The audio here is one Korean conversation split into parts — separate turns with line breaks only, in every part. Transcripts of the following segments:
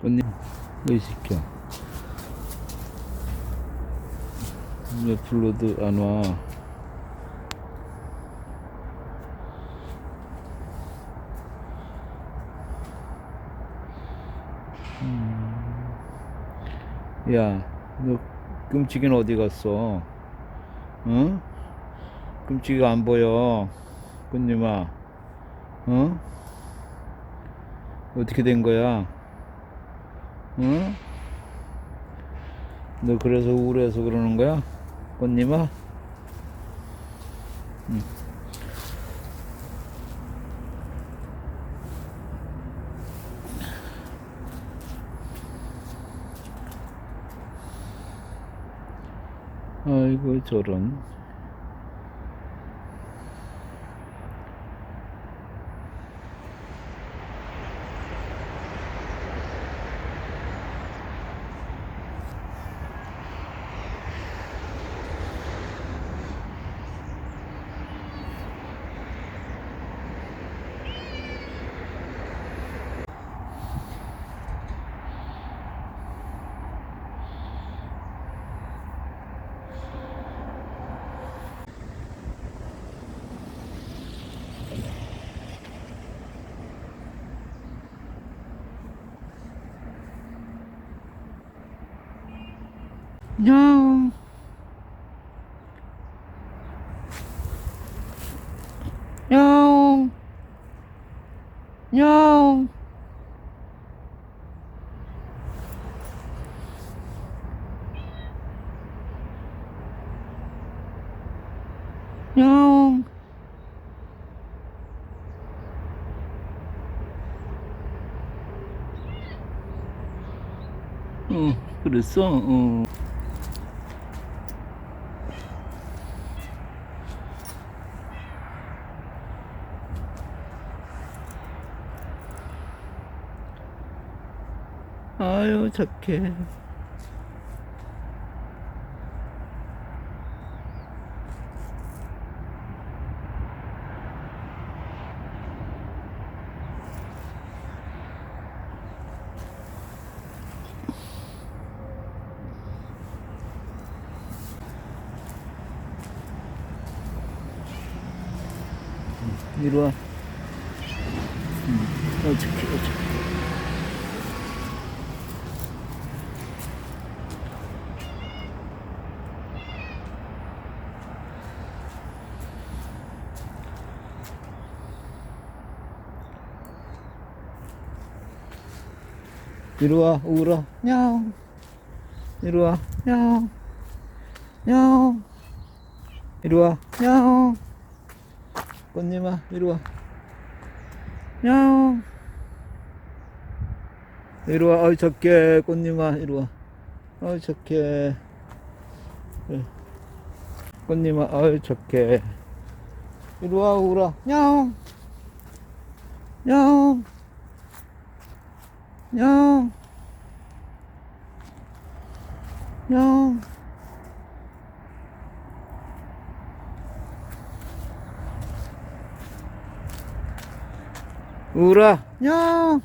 꽃님, 왜 시켜? 왜 불러도 안 와? 야, 너 끔찍이는 어디 갔어? 응? 끔찍이가 안 보여. 꽃님아, 어? 어떻게 된 거야? 응? 너 그래서 우울해서 그러는 거야? 꽃님아? 응. 아이고 저런 야옹 야옹 야옹 야옹 어 그랬어? 어 아유 착해 이리 와. 응. 어, 착해, 어, 착해. 이리 와, 울어. 야옹. 이리 와, 야옹. 야옹. 이리 와, 야옹. 꽃님아, 이리 와. 야옹. 이리 와, 어이, 적게. 꽃님아, 이리 와. 어이, 적게. 예. 꽃님아, 어이, 적게. 이리 와, 울어. 야옹. 야옹. 야옹. 울어. 야옹.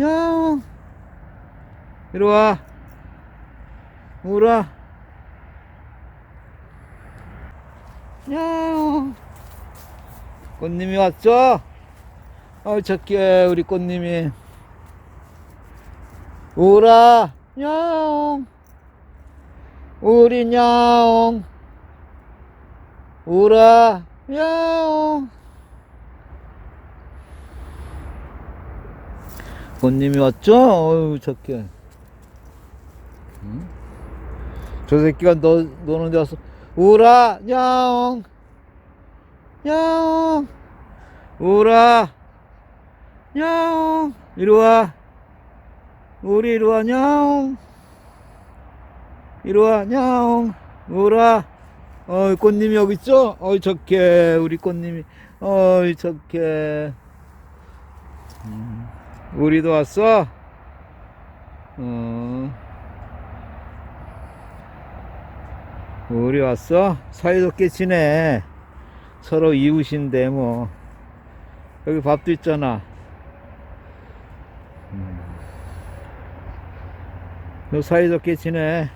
야옹. 이리 와. 울어. 야옹. 꽃님이 왔죠? 어, 저께 우리 꽃님이. 울어. 야옹. 우리 야옹. 울어. 야옹. 꽃님이 왔죠? 어유 저께. 응? 저 새끼가 너, 노는 데 왔어. 우라, 야옹. 야옹. 우라. 야옹. 이리 와. 우리 이리 와, 야옹. 이리 와, 야옹. 우라. 어이, 꽃님이 여기 있죠? 어이, 저께. 우리 꽃님이. 어이, 저께. 음. 우리도 왔어? 어, 어. 우리 왔어? 사이좋게 지내. 서로 이웃인데, 뭐. 여기 밥도 있잖아. 너 사이좋게 지내.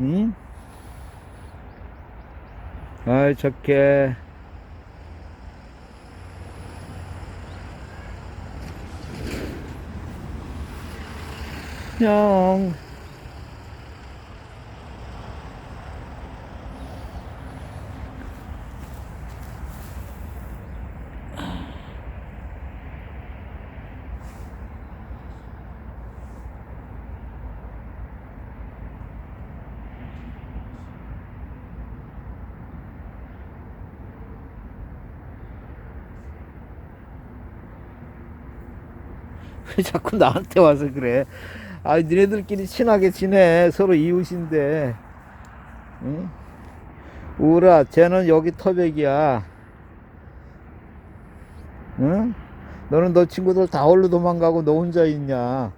응? 아이, 착해. 형. 자꾸 나한테 와서 그래? 아, 니네들끼리 친하게 지내. 서로 이웃인데. 응? 우라, 쟤는 여기 터백이야. 응? 너는 너 친구들 다 홀로 도망가고 너 혼자 있냐?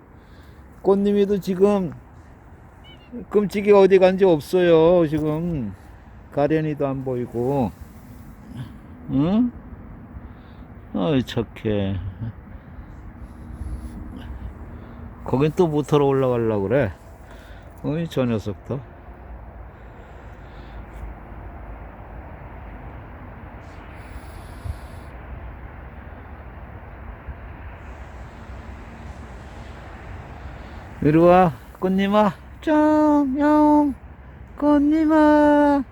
꽃님이도 지금 끔찍이 어디 간지 없어요. 지금 가련이도 안 보이고. 응? 어이, 착해. 거긴 또 모터로 올라가려고 그래. 어이, 저 녀석도. 이리 와, 꽃님아. 짱, 영, 꽃님아,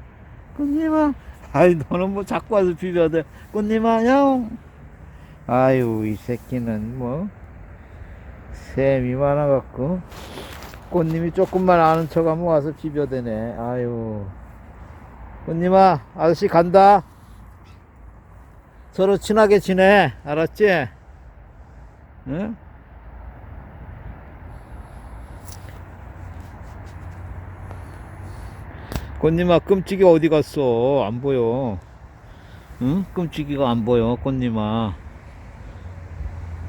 꽃님아. 아이, 너는 뭐 자꾸 와서 비벼대. 꽃님아, 영. 아유, 이 새끼는 뭐. 샘이 많아갖고 꽃님이 조금만 아는 척하면 와서 비벼대네. 아유. 꽃님아 아저씨 간다. 서로 친하게 지내. 알았지? 응? 꽃님아 끔찍이 어디 갔어? 안 보여. 응? 끔찍이가 안 보여 꽃님아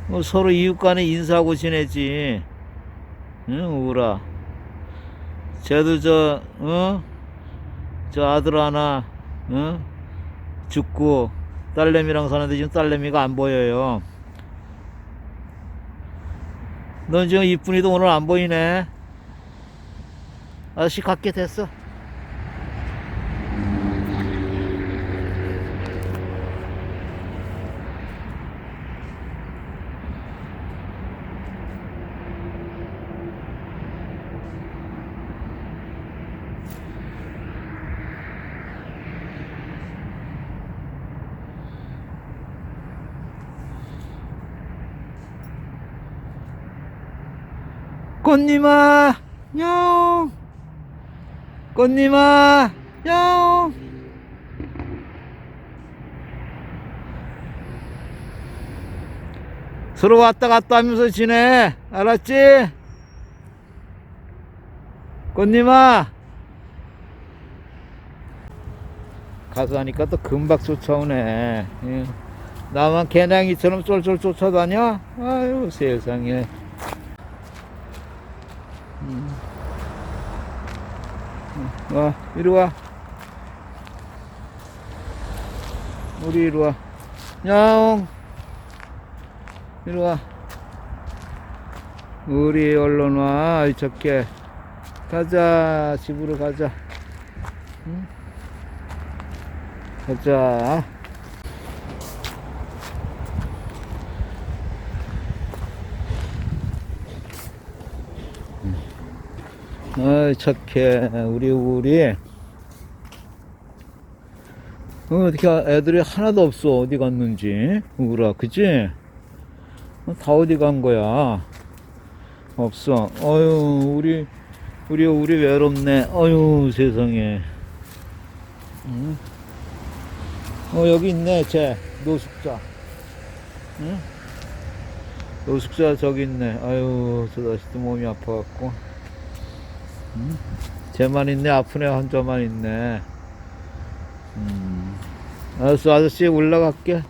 뭐 서로 이웃 간에 인사하고 지내지. 응, 우라. 쟤도 저, 어? 저 아들 하나, 어? 죽고, 딸내미랑 사는데 지금 딸내미가 안 보여요. 넌 지금 이쁜이도 오늘 안 보이네. 아저씨 갖게 됐어. 꽃님아, 냥. 꽃님아, 냥. 서로 왔다 갔다 하면서 지내. 알았지? 꽃님아. 가서 하니까 또 금방 쫓아오네. 예. 나만 개냥이처럼 쫄쫄 쫓아다녀? 아유, 세상에. 와, 이리 와. 우리 이리 와. 야옹. 이리 와. 우리 얼른 와. 아이, 적게. 가자. 집으로 가자. 응? 가자. 아이 착해. 우리 우리 어, 어떻게 애들이 하나도 없어. 어디 갔는지. 우라 그지? 어, 다 어디 간 거야? 없어. 어유 우리 우리 우리 외롭네. 어유 세상에. 응? 어 여기 있네 쟤. 노숙자. 응? 노숙자 저기 있네. 아유 저 자식도 몸이 아파갖고 음? 쟤만 있네 아프네 환자만 있네 음. 알았어 아저씨 올라갈게